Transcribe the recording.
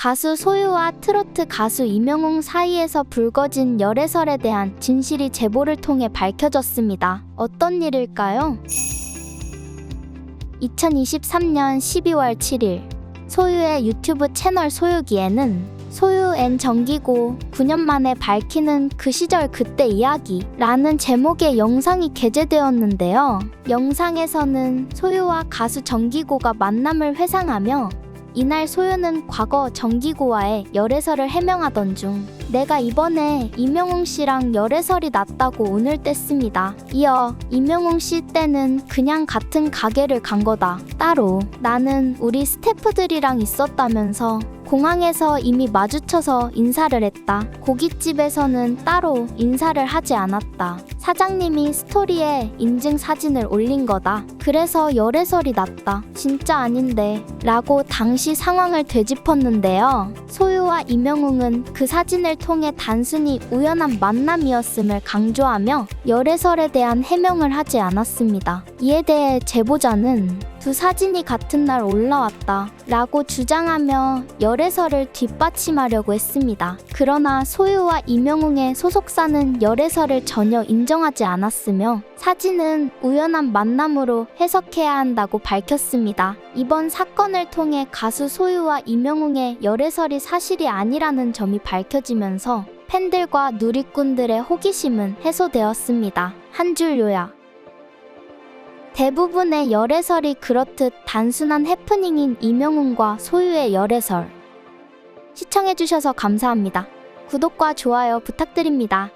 가수 소유와 트로트 가수 이명웅 사이에서 불거진 열애설에 대한 진실이 제보를 통해 밝혀졌습니다. 어떤 일일까요? 2023년 12월 7일 소유의 유튜브 채널 소유기에는 소유 앤 정기고 9년 만에 밝히는 그 시절 그때 이야기라는 제목의 영상이 게재되었는데요. 영상에서는 소유와 가수 정기고가 만남을 회상하며 이날 소유는 과거 정기고와의 열애설을 해명하던 중 내가 이번에 이명웅 씨랑 열애설이 났다고 오늘 뗐습니다. 이어 이명웅 씨 때는 그냥 같은 가게를 간 거다. 따로 나는 우리 스태프들이랑 있었다면서 공항에서 이미 마주쳐서 인사를 했다. 고깃집에서는 따로 인사를 하지 않았다. 사장님이 스토리에 인증 사진을 올린 거다. 그래서 열애설이 났다. 진짜 아닌데. 라고 당시 상황을 되짚었는데요. 소유와 이명웅은 그 사진을 통해 단순히 우연한 만남이었음을 강조하며 열애설에 대한 해명을 하지 않았습니다. 이에 대해 제보자는 두 사진이 같은 날 올라왔다 라고 주장하며 열애설을 뒷받침하려고 했습니다. 그러나 소유와 이명웅의 소속사는 열애설을 전혀 인정하지 않았으며 사진은 우연한 만남으로 해석해야 한다고 밝혔습니다. 이번 사건을 통해 가수 소유와 이명웅의 열애설이 사실이 아니라는 점이 밝혀지면서 팬들과 누리꾼들의 호기심은 해소되었습니다. 한 줄 요약. 대부분의 열애설이 그렇듯 단순한 해프닝인 이명웅과 소유의 열애설. 시청해주셔서 감사합니다. 구독과 좋아요 부탁드립니다.